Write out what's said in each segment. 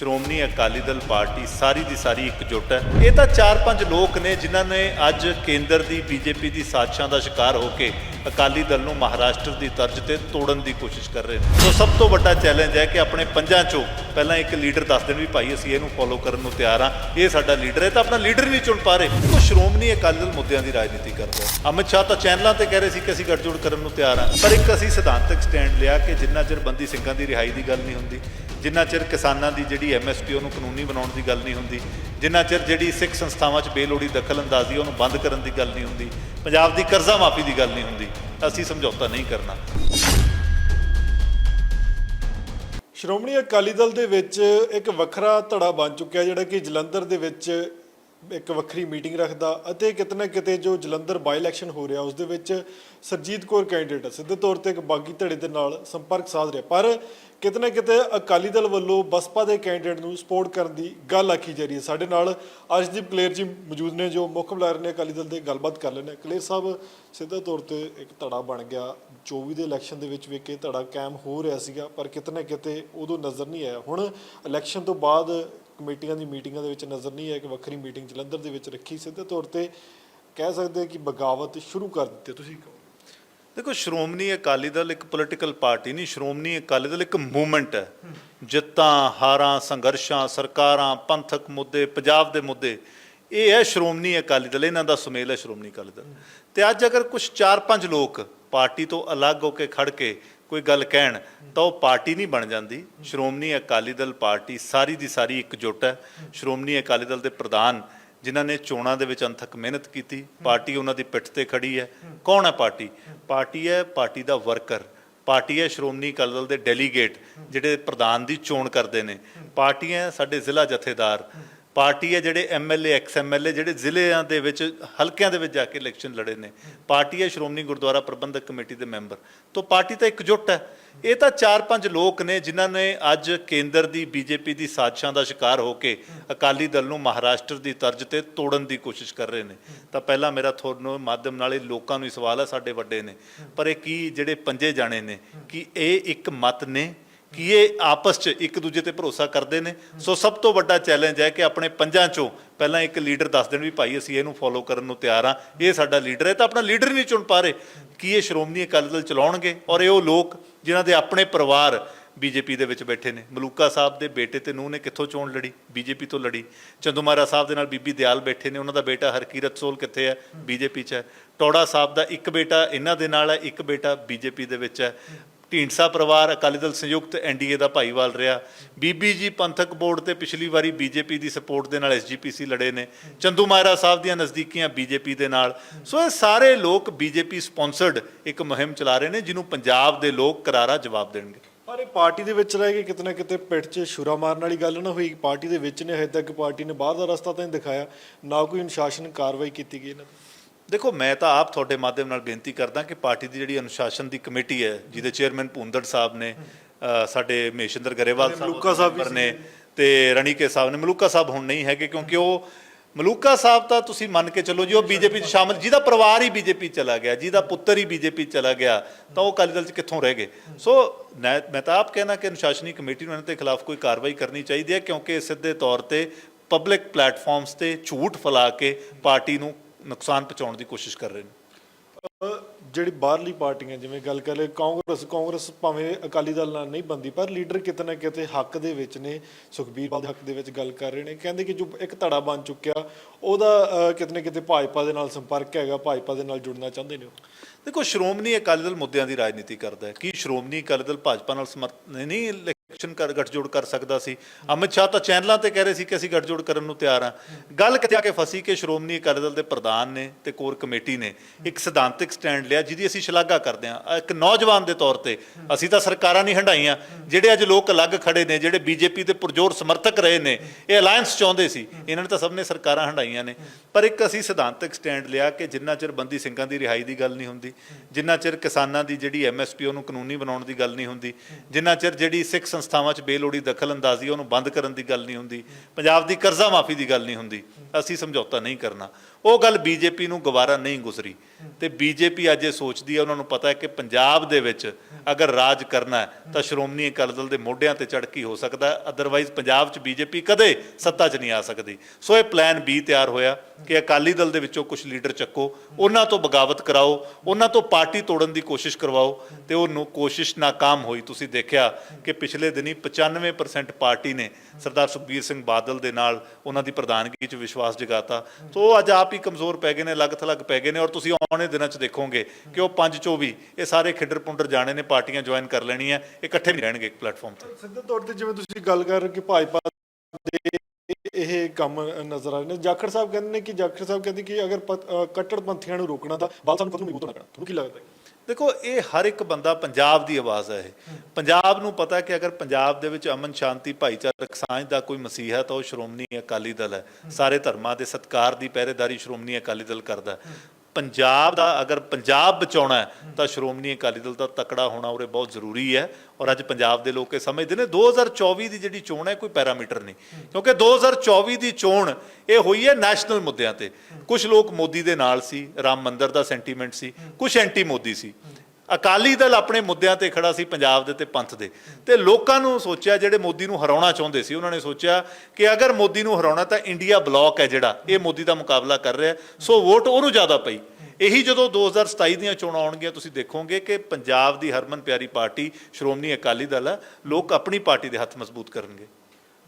Shiromani Akali Dal party ਸਾਰੀ ਦੀ ਸਾਰੀ ਇਕਜੁੱਟ ਹੈ। ਇਹ ਤਾਂ ਚਾਰ ਪੰਜ ਲੋਕ ਨੇ ਜਿਨ੍ਹਾਂ ਨੇ ਅੱਜ ਕੇਂਦਰ ਦੀ ਬੀਜੇਪੀ ਦੀ ਸਾਜ਼ਿਸ਼ਾਂ ਦਾ ਸ਼ਿਕਾਰ ਹੋ ਕੇ ਅਕਾਲੀ ਦਲ ਨੂੰ ਮਹਾਰਾਸ਼ਟਰ ਦੀ ਤਰਜ਼ ਤੇ ਤੋੜਨ ਦੀ ਕੋਸ਼ਿਸ਼ ਕਰ ਰਹੇ ਨੇ। ਸੋ ਸਭ ਤੋਂ ਵੱਡਾ ਚੈਲੰਜ ਹੈ ਕਿ ਆਪਣੇ ਪੰਜਾਂ ਚੋਂ ਪਹਿਲਾਂ ਇੱਕ ਲੀਡਰ ਦੱਸ ਦੇਣ ਵੀ ਭਾਈ, ਅਸੀਂ ਇਹਨੂੰ ਫੋਲੋ ਕਰਨ ਨੂੰ ਤਿਆਰ ਹਾਂ। ਇਹ ਸਾਡਾ ਲੀਡਰ ਹੈ ਤਾਂ ਆਪਣਾ ਲੀਡਰ ਨਹੀਂ ਚੁਣ ਪਾ ਰਹੇ। ਉਹ ਸ਼੍ਰੋਮਣੀ ਅਕਾਲੀ ਦਲ ਮੁੱਦਿਆਂ ਦੀ ਰਾਜਨੀਤੀ ਕਰਦਾ ਅਮਿਤ ਸ਼ਾਹ ਤਾਂ ਚੈਨਲਾਂ ਤੇ ਕਹਿ ਰਹੇ ਸੀ ਕਿ ਅਸੀਂ ਗੱਠਜੋੜ ਕਰਨ ਨੂੰ ਤਿਆਰ ਹਾਂ। ਪਰ ਇੱਕ ਅਸੀਂ ਸਿਧਾਂਤਕ ਸਟੈਂਡ ਲਿਆ ਕਿ ਜਿੰਨਾ ਚਿਰ ਬੰਦੀ ਸਿੰਘਾਂ ਦੀ ਰਿਹਾਈ ਦੀ ਗੱਲ ਨਹੀਂ ਹੁੰਦੀ ਜਿੰਨਾ ਚਿਰ ਕਿਸਾਨਾਂ ਦੀ ਜਿਹੜੀ ਐਮਐਸਪੀ ਉਹਨੂੰ ਕਾਨੂੰਨੀ ਬਣਾਉਣ ਦੀ ਗੱਲ ਨਹੀਂ ਹੁੰਦੀ, ਜਿੰਨਾ ਚਿਰ ਜਿਹੜੀ ਸਿੱਖ ਸੰਸਥਾਵਾਂ 'ਚ ਬੇਲੋੜੀ ਦਖਲ ਅੰਦਾਜ਼ੀ ਉਹਨੂੰ ਬੰਦ ਕਰਨ ਦੀ ਗੱਲ ਨਹੀਂ ਹੁੰਦੀ, ਪੰਜਾਬ ਦੀ ਕਰਜ਼ਾ ਮਾਫੀ ਦੀ ਗੱਲ ਨਹੀਂ ਹੁੰਦੀ, ਅਸੀਂ ਸਮਝੌਤਾ ਨਹੀਂ ਕਰਨਾ। ਸ਼੍ਰੋਮਣੀ ਅਕਾਲੀ ਦਲ ਦੇ ਵਿੱਚ ਇੱਕ ਵੱਖਰਾ ਧੜਾ ਬਣ ਚੁੱਕਿਆ ਜਿਹੜਾ ਕਿ ਜਲੰਧਰ ਦੇ ਵਿੱਚ ਇੱਕ ਵੱਖਰੀ ਮੀਟਿੰਗ ਰੱਖਦਾ ਅਤੇ ਕਿਤੇ ਨਾ ਕਿਤੇ ਜੋ ਜਲੰਧਰ ਬਾਈ ਇਲੈਕਸ਼ਨ ਹੋ ਰਿਹਾ ਉਸ ਦੇ ਵਿੱਚ ਸਰਜੀਤ ਕੌਰ ਕੈਂਡੀਡੇਟ ਸਿੱਧੇ ਤੌਰ ਤੇ ਇੱਕ ਬਾਗੀ ਧੜੇ ਦੇ ਨਾਲ ਸੰਪਰਕ ਸਾਧ ਰਿਹਾ। ਪਰ ਕਿਤੇ ਨਾ ਕਿਤੇ ਅਕਾਲੀ ਦਲ ਵੱਲੋਂ ਬਸਪਾ ਦੇ ਕੈਂਡੀਡੇਟ ਨੂੰ ਸਪੋਰਟ ਕਰਨ ਦੀ ਗੱਲ ਆਖੀ ਜਾ ਰਹੀ ਹੈ। ਸਾਡੇ ਨਾਲ ਅਰਸ਼ਦੀਪ ਕਲੇਰ ਜੀ ਮੌਜੂਦ ਨੇ, ਜੋ ਮੁੱਖ ਬੁਲਾਰੇ ਨੇ ਅਕਾਲੀ ਦਲ ਦੇ, ਗੱਲਬਾਤ ਕਰ ਲੈਣੇ ਕਲੇਰ ਸਾਹਿਬ, ਸਿੱਧੇ ਤੌਰ ਤੇ ਇੱਕ ਧੜਾ ਬਣ ਗਿਆ। 24 ਦੇ ਇਲੈਕਸ਼ਨ ਦੇ ਵਿੱਚ ਵੀ ਕਿ ਧੜਾ ਕਾਇਮ ਹੋ ਰਿਹਾ ਸੀਗਾ, ਪਰ ਕਿਤੇ ਨਾ ਕਿਤੇ ਉਦੋਂ ਨਜ਼ਰ ਨਹੀਂ ਆਇਆ। ਹੁਣ ਇਲੈਕਸ਼ਨ ਤੋਂ ਬਾਅਦ ਕਮੇਟੀਆਂ ਦੀ ਮੀਟਿੰਗਾਂ ਦੇ ਵਿੱਚ ਨਜ਼ਰ ਨਹੀਂ ਆਇਆ ਕਿ ਵੱਖਰੀ ਮੀਟਿੰਗ ਜਲੰਧਰ ਦੇ ਵਿੱਚ ਰੱਖੀ ਸਿੱਧੇ ਤੌਰ ਤੇ ਕਹਿ ਸਕਦੇ ਕਿ ਬਗਾਵਤ ਸ਼ੁਰੂ ਕਰ ਦਿੱਤੀ। ਤੁਸੀਂ ਕਹੋ। ਦੇਖੋ, ਸ਼੍ਰੋਮਣੀ ਅਕਾਲੀ ਦਲ ਇੱਕ ਪੋਲੀਟੀਕਲ ਪਾਰਟੀ ਨਹੀਂ, ਸ਼੍ਰੋਮਣੀ ਅਕਾਲੀ ਦਲ ਇੱਕ ਮੂਵਮੈਂਟ ਹੈ। ਜਿੱਤਾਂ, ਹਾਰਾਂ, ਸੰਘਰਸ਼ਾਂ, ਸਰਕਾਰਾਂ, ਪੰਥਕ ਮੁੱਦੇ, ਪੰਜਾਬ ਦੇ ਮੁੱਦੇ, ਇਹ ਹੈ ਸ਼੍ਰੋਮਣੀ ਅਕਾਲੀ ਦਲ। ਇਹਨਾਂ ਦਾ ਸੁਮੇਲ ਹੈ ਸ਼੍ਰੋਮਣੀ ਅਕਾਲੀ ਦਲ। ਤੇ ਅੱਜ ਅਗਰ ਕੁਝ 4-5 ਲੋਕ ਪਾਰਟੀ ਤੋਂ ਅਲੱਗ ਹੋ ਕੇ ਖੜ ਕੇ ਕੋਈ ਗੱਲ ਕਹਿਣ, ਤਾਂ ਉਹ ਪਾਰਟੀ ਨਹੀਂ ਬਣ ਜਾਂਦੀ। ਸ਼੍ਰੋਮਣੀ ਅਕਾਲੀ ਦਲ ਪਾਰਟੀ ਸਾਰੀ ਦੀ ਸਾਰੀ ਇਕਜੁੱਟ ਹੈ। ਸ਼੍ਰੋਮਣੀ ਅਕਾਲੀ ਦਲ ਦੇ ਪ੍ਰਧਾਨ ਜਿਨ੍ਹਾਂ ਨੇ ਚੋਣਾਂ ਦੇ ਵਿੱਚ ਅੰਥਕ ਮਿਹਨਤ ਕੀਤੀ, ਪਾਰਟੀ ਉਹਨਾਂ ਦੀ ਪਿੱਠ ਤੇ ਖੜੀ ਹੈ। ਕੌਣ ਹੈ ਪਾਰਟੀ? ਪਾਰਟੀ ਹੈ ਪਾਰਟੀ ਦਾ ਵਰਕਰ। ਪਾਰਟੀ ਹੈ ਸ਼੍ਰੋਮਣੀ ਅਕਾਲੀ ਦਲ ਦੇ ਡੈਲੀਗੇਟ, ਜਿਹੜੇ ਪ੍ਰਧਾਨ ਦੀ ਚੋਣ ਕਰਦੇ ਨੇ। ਪਾਰਟੀ ਹੈ ਸਾਡੇ ਜ਼ਿਲ੍ਹਾ ਜਥੇਦਾਰ। ਪਾਰਟੀ ਹੈ ਜਿਹੜੇ ਐਮਐਲਏ ਐਕਸ ਐਮਐਲਏ ਜਿਹੜੇ ਜ਼ਿਲ੍ਹਿਆਂ ਦੇ ਵਿੱਚ, ਹਲਕਿਆਂ ਦੇ ਵਿੱਚ ਜਾ ਕੇ ਇਲੈਕਸ਼ਨ ਲੜੇ ਨੇ। ਪਾਰਟੀ ਹੈ ਸ਼੍ਰੋਮਣੀ ਗੁਰਦੁਆਰਾ ਪ੍ਰਬੰਧਕ ਕਮੇਟੀ ਦੇ ਮੈਂਬਰ। ਤੋਂ ਪਾਰਟੀ ਤਾਂ ਇਕਜੁੱਟ ਹੈ। ਇਹ ਤਾਂ ਚਾਰ ਪੰਜ ਲੋਕ ਨੇ ਜਿਨ੍ਹਾਂ ਨੇ ਅੱਜ ਕੇਂਦਰ ਦੀ ਬੀਜੇਪੀ ਦੀ ਸਾਜ਼ਿਸ਼ਾਂ ਦਾ ਸ਼ਿਕਾਰ ਹੋ ਕੇ ਅਕਾਲੀ ਦਲ ਨੂੰ ਮਹਾਰਾਸ਼ਟਰ ਦੀ ਤਰਜ਼ ਤੇ ਤੋੜਨ ਦੀ ਕੋਸ਼ਿਸ਼ ਕਰ ਰਹੇ ਨੇ। ਤਾਂ ਪਹਿਲਾਂ ਮੇਰਾ ਤੁਹਾਨੂੰ ਮਾਧਿਅਮ ਨਾਲ ਇਹ ਲੋਕਾਂ ਨੂੰ ਹੀ ਸਵਾਲ ਹੈ ਸਾਡੇ ਵੱਡੇ ਨੇ। ਪਰ ਇਹ ਕੀ ਜਿਹੜੇ ਪੰਜੇ ਜਾਣੇ ਨੇ, ਕਿ ਇਹ ਇੱਕ ਮਤ ਨੇ? ਕਿ ਇਹ ਆਪਸ 'ਚ ਇੱਕ ਦੂਜੇ ਤੇ ਭਰੋਸਾ ਕਰਦੇ ਨੇ। ਸੋ ਸਭ ਤੋਂ ਵੱਡਾ ਚੈਲੰਜ ਹੈ ਕਿ ਆਪਣੇ ਪੰਜਾਂ 'ਚੋਂ ਪਹਿਲਾਂ ਇੱਕ ਲੀਡਰ ਦੱਸ ਦੇਣ ਵੀ ਭਾਈ ਅਸੀਂ ਇਹਨੂੰ ਫੋਲੋ ਕਰਨ ਨੂੰ ਤਿਆਰ ਹਾਂ। ਇਹ ਸਾਡਾ ਲੀਡਰ ਹੈ ਤਾਂ ਆਪਣਾ ਲੀਡਰ ਹੀ ਨਹੀਂ ਚੁਣ ਪਾ ਰਹੇ ਕੀ ਇਹ ਸ਼੍ਰੋਮਣੀ ਅਕਾਲੀ ਦਲ ਚਲਾਉਣਗੇ ਔਰ ਇਹ ਉਹ ਲੋਕ ਜਿਨ੍ਹਾਂ ਦੇ ਆਪਣੇ ਪਰਿਵਾਰ ਬੀਜੇਪੀ ਦੇ ਵਿੱਚ ਬੈਠੇ ਨੇ। ਮਲੂਕਾ ਸਾਹਿਬ ਦੇ ਬੇਟੇ ਤੇ ਨੂੰਹ ਨੇ ਕਿੱਥੋਂ ਚੋਣ ਲੜੀ? ਬੀਜੇਪੀ ਤੋਂ ਲੜੀ। ਚੰਦੂਮਾਰਾ ਸਾਹਿਬ ਦੇ ਨਾਲ ਬੀਬੀ ਦਿਆਲ ਬੈਠੇ ਨੇ। ਉਹਨਾਂ ਦਾ ਬੇਟਾ ਹਰਕੀਰਤ ਸੋਲ ਕਿੱਥੇ ਹੈ? ਬੀਜੇਪੀ 'ਚ ਹੈ। ਟੌੜਾ ਸਾਹਿਬ ਦਾ ਇੱਕ ਬੇਟਾ ਇਹਨਾਂ ਦੇ ਨਾਲ ਹੈ, ਇੱਕ ਬੇਟਾ ਬੀਜੇਪੀ ਦੇ ਵਿੱਚ ਹੈ। ਢੀਂਡਸਾ ਪਰਿਵਾਰ ਅਕਾਲੀ ਦਲ ਸੰਯੁਕਤ ਐਨਡੀਏ ਦਾ ਭਾਈਵਾਲ ਰਿਹਾ। ਬੀਬੀ ਜੀ ਪੰਥਕ ਬੋਰਡ ਤੇ ਪਿਛਲੀ ਵਾਰੀ ਬੀਜੇਪੀ ਦੀ ਸਪੋਰਟ ਦੇ ਨਾਲ ਐਸਜੀਪੀਸੀ ਲੜੇ ਨੇ। ਚੰਦੂ ਮਾਇਰਾ ਸਾਹਿਬ ਦੀਆਂ ਨਜ਼ਦੀਕੀਆਂ ਬੀਜੇਪੀ ਦੇ ਨਾਲ। ਸੋ ਇਹ ਸਾਰੇ ਲੋਕ ਬੀਜੇਪੀ ਸਪਾਂਸਰਡ ਇੱਕ ਮੁਹਿੰਮ ਚਲਾ ਰਹੇ ਨੇ, ਜਿਹਨੂੰ ਪੰਜਾਬ ਦੇ ਲੋਕ ਕਰਾਰਾ ਜਵਾਬ ਦੇਣਗੇ। ਪਰ ਇਹ ਪਾਰਟੀ ਦੇ ਵਿੱਚ ਰਹਿ ਕੇ ਕਿਤੇ ਨਾ ਕਿਤੇ ਪਿੱਠ 'ਚ ਛੁਰਾ ਮਾਰਨ ਵਾਲੀ ਗੱਲ ਨਾ ਹੋਈ। ਪਾਰਟੀ ਦੇ ਵਿੱਚ ਨੇ, ਹਜੇ ਤੱਕ ਪਾਰਟੀ ਨੇ ਬਾਹਰ ਦਾ ਰਸਤਾ ਤਾਂ ਨਹੀਂ ਦਿਖਾਇਆ। ਨਾ ਕੋਈ ਅਨੁਸ਼ਾਸਨ ਕਾਰਵਾਈ ਕੀਤੀ ਗਈ ਇਹਨਾਂ ਤੇ ਦੇਖੋ ਮੈਂ ਤਾਂ ਆਪ ਤੁਹਾਡੇ ਮਾਧਿਅਮ ਨਾਲ ਬੇਨਤੀ ਕਰਦਾ ਕਿ ਪਾਰਟੀ ਦੀ ਜਿਹੜੀ ਅਨੁਸ਼ਾਸਨ ਦੀ ਕਮੇਟੀ ਹੈ ਜਿਹਦੇ ਚੇਅਰਮੈਨ ਭੁੰਦੜ ਸਾਹਿਬ ਨੇ ਸਾਡੇ ਮਹੇਸ਼ਿੰਦਰ ਗਰੇਵਾਲ ਸਾਹਿਬ ਮਲੂਕਾ ਸਾਹਿਬ ਨੇ ਤੇ ਰਣੀਕੇ ਸਾਹਿਬ ਨੇ। ਮਲੂਕਾ ਸਾਹਿਬ ਹੁਣ ਨਹੀਂ ਹੈਗੇ ਕਿਉਂਕਿ ਉਹ ਮਲੂਕਾ ਸਾਹਿਬ ਤਾਂ ਤੁਸੀਂ ਮੰਨ ਕੇ ਚੱਲੋ ਜੀ ਉਹ ਬੀਜੇਪੀ 'ਚ ਸ਼ਾਮਲ ਜਿਹਦਾ ਪਰਿਵਾਰ ਹੀ ਬੀਜੇਪੀ ਚਲਾ ਗਿਆ ਜਿਹਦਾ ਪੁੱਤਰ ਹੀ ਬੀਜੇਪੀ ਚਲਾ ਗਿਆ ਤਾਂ ਉਹ ਅਕਾਲੀ ਦਲ 'ਚ ਕਿੱਥੋਂ ਰਹਿ ਗਏ? ਸੋ ਮੈਂ ਤਾਂ ਆਪ ਕਹਿਣਾ ਕਿ ਅਨੁਸ਼ਾਸਨੀ ਕਮੇਟੀ ਨੂੰ ਇਹਨਾਂ ਦੇ ਖਿਲਾਫ ਕੋਈ ਕਾਰਵਾਈ ਕਰਨੀ ਚਾਹੀਦੀ ਹੈ ਕਿਉਂਕਿ ਸਿੱਧੇ ਤੌਰ ਤੇ ਪਬਲਿਕ ਪਲੇਟਫਾਰਮਸ ਤੇ ਝੂਠ ਫੈਲਾ ਕੇ ਪਾਰਟੀ ਨੂੰ ਨੁਕਸਾਨ ਪਹੁੰਚਾਉਣ ਦੀ ਕੋਸ਼ਿਸ਼ ਕਰ ਰਹੇ ਨੇ। ਜਿਹੜੀ ਬਾਹਰਲੀ ਪਾਰਟੀਆਂ ਜਿਵੇਂ ਗੱਲ ਕਰ ਲਏ ਕਾਂਗਰਸ ਕਾਂਗਰਸ ਭਾਵੇਂ ਅਕਾਲੀ ਦਲ ਨਾਲ ਨਹੀਂ ਬੰਦੀ ਪਰ ਲੀਡਰ ਕਿਤੇ ਨਾ ਕਿਤੇ ਹੱਕ ਦੇ ਵਿੱਚ ਨੇ ਸੁਖਬੀਰ ਬਾਦਲ ਹੱਕ ਦੇ ਵਿੱਚ ਗੱਲ ਕਰ ਰਹੇ ਨੇ। ਕਹਿੰਦੇ ਕਿ ਜੋ ਇੱਕ ਧੜਾ ਬਣ ਚੁੱਕਿਆ ਉਹਦਾ ਕਿਤੇ ਨਾ ਕਿਤੇ ਭਾਜਪਾ ਦੇ ਨਾਲ ਸੰਪਰਕ ਹੈਗਾ ਭਾਜਪਾ ਦੇ ਨਾਲ ਜੁੜਨਾ ਚਾਹੁੰਦੇ ਨੇ ਦੇਖੋ ਸ਼੍ਰੋਮਣੀ ਅਕਾਲੀ ਦਲ ਮੁੱਦਿਆਂ ਦੀ ਰਾਜਨੀਤੀ ਕਰਦਾ ਹੈ। ਕੀ ਸ਼੍ਰੋਮਣੀ ਅਕਾਲੀ ਦਲ ਭਾਜਪਾ ਨਾਲ ਸਮਰਥ ਨਹੀਂ ਇਲੈਕਸ਼ਨ ਕਰ ਗੱਠਜੋੜ ਕਰ ਸਕਦਾ ਸੀ। ਅਮਿਤ ਸ਼ਾਹ ਤਾਂ ਚੈਨਲਾਂ ਤੇ ਕਹਿ ਰਹੇ ਸੀ ਕਿ ਅਸੀਂ ਗੱਠਜੋੜ ਕਰਨ ਨੂੰ ਤਿਆਰ ਹਾਂ। ਗੱਲ ਕਿਤੇ ਆ ਕੇ ਫਸੀ ਕਿ ਸ਼੍ਰੋਮਣੀ ਅਕਾਲੀ ਦਲ ਦੇ ਪ੍ਰਧਾਨ ਨੇ ਤੇ ਕੋਰ ਕਮੇਟੀ ਨੇ ਇੱਕ ਸਿਧਾਂਤਕ ਸਟੈਂਡ ਲਿਆ ਜਿਹਦੀ ਅਸੀਂ ਸ਼ਲਾਘਾ ਕਰਦੇ ਹਾਂ। ਇੱਕ ਨੌਜਵਾਨ ਦੇ ਤੌਰ ਤੇ ਅਸੀਂ ਤਾਂ ਸਰਕਾਰਾਂ ਨਹੀਂ ਹੰਡਾਈਆਂ ਜਿਹੜੇ ਅੱਜ ਲੋਕ ਅਲੱਗ ਖੜੇ ਨੇ, ਜਿਹੜੇ ਬੀਜੇਪੀ ਦੇ ਪੁਰਜੋਰ ਸਮਰਥਕ ਰਹੇ ਨੇ, ਇਹ ਅਲਾਈਅੰਸ ਚਾਹੁੰਦੇ ਸੀ। ਇਹਨਾਂ ਨੇ ਤਾਂ ਸਭ ਨੇ ਸਰਕਾਰਾਂ ਹੰਡਾਈਆਂ ਨੇ। ਪਰ ਇੱਕ ਅਸੀਂ ਸਿਧਾਂਤਕ ਸਟੈਂਡ ਲਿਆ ਕਿ ਜਿੰਨਾ ਚਿਰ ਬੰਦੀ ਸਿੰਘਾਂ ਦੀ ਰਿਹਾਈ ਦੀ ਗੱਲ ਨਹੀਂ ਹੁੰਦੀ, ਜਿੰਨਾ ਚਿਰ ਕਿਸਾਨਾਂ ਦੀ ਜਿਹੜੀ ਐਮਐਸਪੀ ਉਹਨੂੰ ਕਾਨੂੰਨੀ ਬਣਾਉਣ ਦੀ ਗੱਲ ਨਹੀਂ ਹੁੰਦੀ, ਜਿੰਨਾ ਚਿਰ ਜਿਹੜੀ ਸਿੱਖ ਸੰਸਥਾਵਾਂ 'ਚ ਬੇਲੋੜੀ ਦਖਲ ਅੰਦਾਜ਼ੀ ਉਹਨੂੰ ਬੰਦ ਕਰਨ ਦੀ ਗੱਲ ਨਹੀਂ ਹੁੰਦੀ, ਪੰਜਾਬ ਦੀ ਕਰਜ਼ਾ ਮਾਫੀ ਦੀ ਗੱਲ ਨਹੀਂ ਹੁੰਦੀ, ਅਸੀਂ ਸਮਝੌਤਾ ਨਹੀਂ ਕਰਨਾ। ਉਹ ਗੱਲ ਬੀਜੇਪੀ ਨੂੰ ਗਵਾਰਾ ਨਹੀਂ ਗੁਜ਼ਰੀ। ਤੇ ਬੀਜੇਪੀ ਅੱਜ ਇਹ ਸੋਚਦੀ ਹੈ, ਉਹਨਾਂ ਨੂੰ ਪਤਾ ਹੈ ਕਿ ਪੰਜਾਬ ਦੇ ਵਿੱਚ ਅਗਰ ਰਾਜ ਕਰਨਾ ਤਾਂ ਸ਼੍ਰੋਮਣੀ ਅਕਾਲੀ ਦਲ ਦੇ ਮੋਢਿਆਂ ਤੇ ਚੜ੍ਹ ਕੇ ਹੋ ਸਕਦਾ ਅਦਰਵਾਈਜ਼ ਪੰਜਾਬ 'ਚ ਬੀਜੇਪੀ ਕਦੇ ਸੱਤਾ 'ਚ ਨਹੀਂ ਆ ਸਕਦੀ। ਸੋ ਇਹ ਪਲਾਨ ਬੀ ਤਿਆਰ ਹੋਇਆ ਕਿ ਅਕਾਲੀ ਦਲ ਦੇ ਵਿੱਚੋਂ ਕੁਝ ਲੀਡਰ ਚੱਕੋ, ਉਹਨਾਂ ਤੋਂ ਬਗਾਵਤ ਕਰਾਓ, ਉਹਨਾਂ ਤੋਂ ਪਾਰਟੀ ਤੋੜਨ ਦੀ ਕੋਸ਼ਿਸ਼ ਕਰਵਾਓ ਤੇ ਉਹ ਨੂੰ ਕੋਸ਼ਿਸ਼ ਨਾਕਾਮ ਹੋਈ। ਤੁਸੀਂ ਦੇਖਿਆ ਕਿ ਪਿਛਲੇ ਦਿਨੀ 95% ਪਾਰਟੀ ਨੇ ਸਰਦਾਰ ਸੁਖਬੀਰ ਸਿੰਘ ਬਾਦਲ ਦੇ ਨਾਲ ਉਹਨਾਂ ਦੀ ਪ੍ਰਧਾਨਗੀ 'ਚ ਵਿਸ਼ਵਾਸ ਜਗਾਤਾ। ਸੋ ਉਹ ਅੱਜ ਆਪ ਹੀ ਕਮਜ਼ੋਰ ਪੈ ਗਏ ਨੇ ਲੱਗ ਥਲੱਗ ਪੈ ਗਏ ਨੇ ਔਰ ਤੁਸੀਂ ਆਉਣੇ ਦਿਨਾਂ 'ਚ ਦੇਖੋਗੇ ਕਿ ਉਹ ਪੰਜ ਚੋਂ ਵੀ ਇਹ ਸਾਰੇ ਖਿੱਡਰ ਪੁੰਡਰ ਜਾਣੇ ਨੇ, ਪਾਰਟੀਆਂ ਜੁਆਇਨ ਕਰ ਲੈਣੀਆਂ ਇਹ ਇਕੱਠੇ ਨਹੀਂ ਰਹਿਣਗੇ ਇੱਕ ਪਲੇਟਫਾਰਮ ਤੇ। ਸਿੱਧੇ ਤੌਰ ਤੇ ਜਿਵੇਂ ਤੁਸੀਂ ਗੱਲ ਕਰ ਰਹੇ ਕਿ ਭਾਜਪਾ ਦੇ ਇਹ ਕੰਮ ਨਜ਼ਰ ਆ ਰਹੇ ਨੇ, ਜਾਖੜ ਸਾਹਿਬ ਕਹਿੰਦੇ ਨੇ ਕਿ ਜਾਖੜ ਸਾਹਿਬ ਕਹਿੰਦੇ ਕਿ ਅਗਰ ਕੱਟੜਪੰਥੀਆਂ ਨੂੰ ਰੋਕਣਾ ਤਾਂ ਬਾਲਸਾ ਨੂੰ ਖੁਦ ਨੂੰ ਮਜ਼ਬੂਤ ਹੋਣਾ ਤੁਹਾਨੂੰ ਕੀ ਲੱਗਦਾ ਹੈ? ਦੇਖੋ, ਇਹ ਹਰ ਇੱਕ ਬੰਦਾ ਪੰਜਾਬ ਦੀ ਆਵਾਜ਼ ਹੈ ਇਹ। ਪੰਜਾਬ ਨੂੰ ਪਤਾ ਕਿ ਅਗਰ ਪੰਜਾਬ ਦੇ ਵਿੱਚ ਅਮਨ ਸ਼ਾਂਤੀ, ਭਾਈਚਾਰਕ ਸਾਂਝ ਦਾ ਕੋਈ ਮਸੀਹਾ ਤਾਂ ਉਹ ਸ਼੍ਰੋਮਣੀ ਅਕਾਲੀ ਦਲ ਹੈ। ਸਾਰੇ ਧਰਮਾਂ ਦੇ ਸਤਕਾਰ ਦੀ ਪਹਿਰੇਦਾਰੀ ਸ਼੍ਰੋਮਣੀ ਅਕਾਲੀ ਦਲ ਕਰਦਾ ਪੰਜਾਬ ਦਾ ਅਗਰ ਪੰਜਾਬ ਬਚਾਉਣਾ ਤਾਂ ਸ਼੍ਰੋਮਣੀ ਅਕਾਲੀ ਦਲ ਦਾ ਤਕੜਾ ਹੋਣਾ ਉਰੇ ਬਹੁਤ ਜ਼ਰੂਰੀ ਹੈ ਔਰ ਅੱਜ ਪੰਜਾਬ ਦੇ ਲੋਕ ਇਹ ਸਮਝਦੇ ਨੇ 2024 ਦੀ ਜਿਹੜੀ ਚੋਣ ਹੈ, ਕੋਈ ਪੈਰਾਮੀਟਰ ਨਹੀਂ। ਕਿਉਂਕਿ 2024 ਦੀ ਚੋਣ ਇਹ ਹੋਈ ਹੈ ਨੈਸ਼ਨਲ ਮੁੱਦਿਆਂ ਤੇ। ਕੁਝ ਲੋਕ ਮੋਦੀ ਦੇ ਨਾਲ ਸੀ, ਰਾਮ ਮੰਦਰ ਦਾ ਸੈਂਟੀਮੈਂਟ ਸੀ ਕੁਝ ਐਂਟੀ ਮੋਦੀ ਸੀ। ਅਕਾਲੀ ਦਲ ਆਪਣੇ ਮੁੱਦਿਆਂ ਤੇ ਖੜਾ ਸੀ ਪੰਜਾਬ ਦੇ ਤੇ ਪੰਥ ਦੇ। ਤੇ ਲੋਕਾਂ ਨੂੰ ਸੋਚਿਆ, ਜਿਹੜੇ ਮੋਦੀ ਨੂੰ ਹਰਾਉਣਾ ਚਾਹੁੰਦੇ ਸੀ, ਉਹਨਾਂ ਨੇ ਸੋਚਿਆ ਕਿ ਅਗਰ ਮੋਦੀ ਨੂੰ ਹਰਾਉਣਾ ਤਾਂ ਇੰਡੀਆ ਬਲੌਕ ਹੈ ਜਿਹੜਾ, ਇਹ ਮੋਦੀ ਦਾ ਮੁਕਾਬਲਾ ਕਰ ਰਿਹਾ, ਸੋ ਵੋਟ ਉਹਨੂੰ ਜ਼ਿਆਦਾ ਪਈ। ਇਹੀ ਜਦੋਂ 2027 ਦੀਆਂ ਚੋਣਾਂ ਆਉਣਗੀਆਂ, ਤੁਸੀਂ ਦੇਖੋਗੇ ਕਿ ਪੰਜਾਬ ਦੀ ਹਰਮਨ ਪਿਆਰੀ ਪਾਰਟੀ ਸ਼੍ਰੋਮਣੀ ਅਕਾਲੀ ਦਲ ਹੈ ਲੋਕ ਆਪਣੀ ਪਾਰਟੀ ਦੇ ਹੱਥ ਮਜ਼ਬੂਤ ਕਰਨਗੇ।